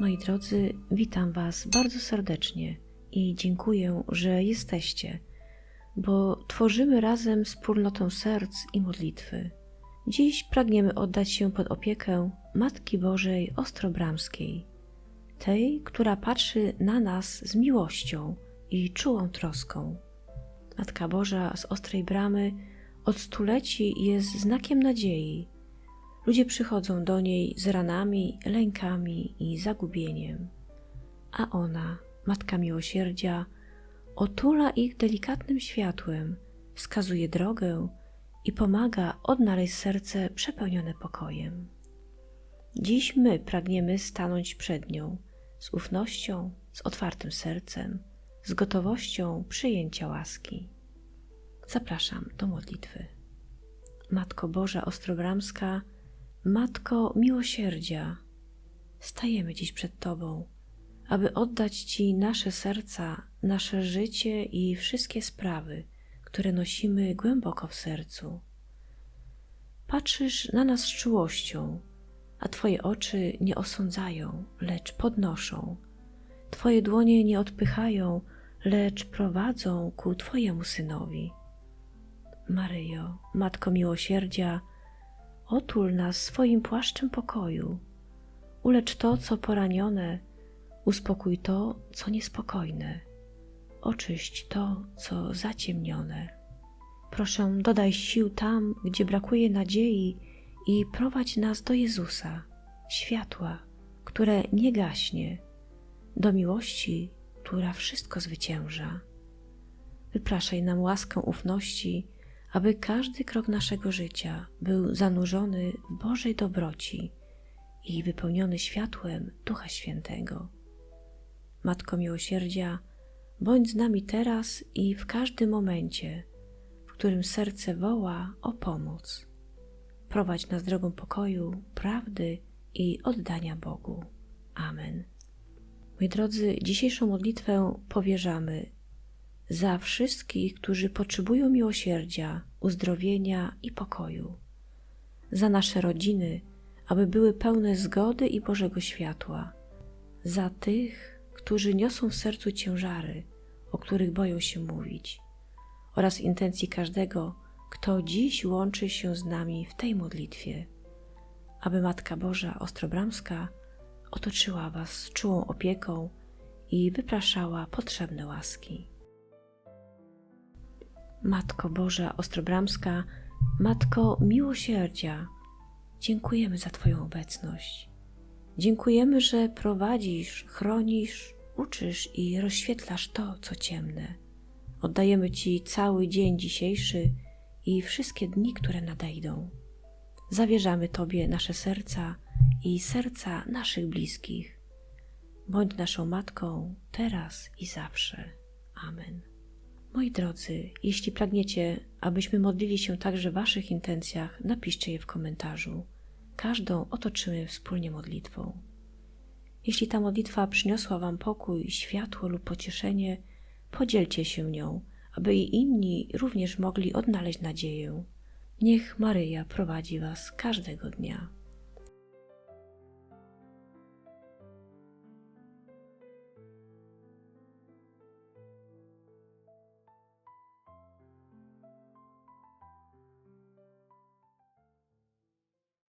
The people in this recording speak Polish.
Moi drodzy, witam Was bardzo serdecznie i dziękuję, że jesteście, bo tworzymy razem wspólnotę serc i modlitwy. Dziś pragniemy oddać się pod opiekę Matki Bożej Ostrobramskiej, tej, która patrzy na nas z miłością i czułą troską. Matka Boża z Ostrej Bramy od stuleci jest znakiem nadziei. Ludzie przychodzą do niej z ranami, lękami i zagubieniem, a ona, Matka Miłosierdzia, otula ich delikatnym światłem, wskazuje drogę i pomaga odnaleźć serce przepełnione pokojem. Dziś my pragniemy stanąć przed nią z ufnością, z otwartym sercem, z gotowością przyjęcia łaski. Zapraszam do modlitwy. Matko Boża Ostrobramska, Matko Miłosierdzia, stajemy dziś przed Tobą, aby oddać Ci nasze serca, nasze życie i wszystkie sprawy, które nosimy głęboko w sercu. Patrzysz na nas z czułością, a Twoje oczy nie osądzają, lecz podnoszą. Twoje dłonie nie odpychają, lecz prowadzą ku Twojemu synowi. Maryjo, Matko Miłosierdzia, otul nas swoim płaszczem pokoju. Ulecz to, co poranione, uspokój to, co niespokojne, oczyść to, co zaciemnione. Proszę, dodaj sił tam, gdzie brakuje nadziei i prowadź nas do Jezusa, światła, które nie gaśnie, do miłości, która wszystko zwycięża. Wypraszaj nam łaskę ufności, aby każdy krok naszego życia był zanurzony w Bożej dobroci i wypełniony światłem Ducha Świętego. Matko Miłosierdzia, bądź z nami teraz i w każdym momencie, w którym serce woła o pomoc. Prowadź nas drogą pokoju, prawdy i oddania Bogu. Amen. Moi drodzy, dzisiejszą modlitwę powierzamy za wszystkich, którzy potrzebują miłosierdzia, uzdrowienia i pokoju, za nasze rodziny, aby były pełne zgody i Bożego światła, za tych, którzy niosą w sercu ciężary, o których boją się mówić, oraz intencji każdego, kto dziś łączy się z nami w tej modlitwie, aby Matka Boża Ostrobramska otoczyła Was czułą opieką i wypraszała potrzebne łaski. Matko Boża Ostrobramska, Matko Miłosierdzia, dziękujemy za Twoją obecność. Dziękujemy, że prowadzisz, chronisz, uczysz i rozświetlasz to, co ciemne. Oddajemy Ci cały dzień dzisiejszy i wszystkie dni, które nadejdą. Zawierzamy Tobie nasze serca i serca naszych bliskich. Bądź naszą Matką teraz i zawsze. Amen. Moi drodzy, jeśli pragniecie, abyśmy modlili się także w Waszych intencjach, napiszcie je w komentarzu. Każdą otoczymy wspólnie modlitwą. Jeśli ta modlitwa przyniosła Wam pokój, światło lub pocieszenie, podzielcie się nią, aby i inni również mogli odnaleźć nadzieję. Niech Maryja prowadzi Was każdego dnia.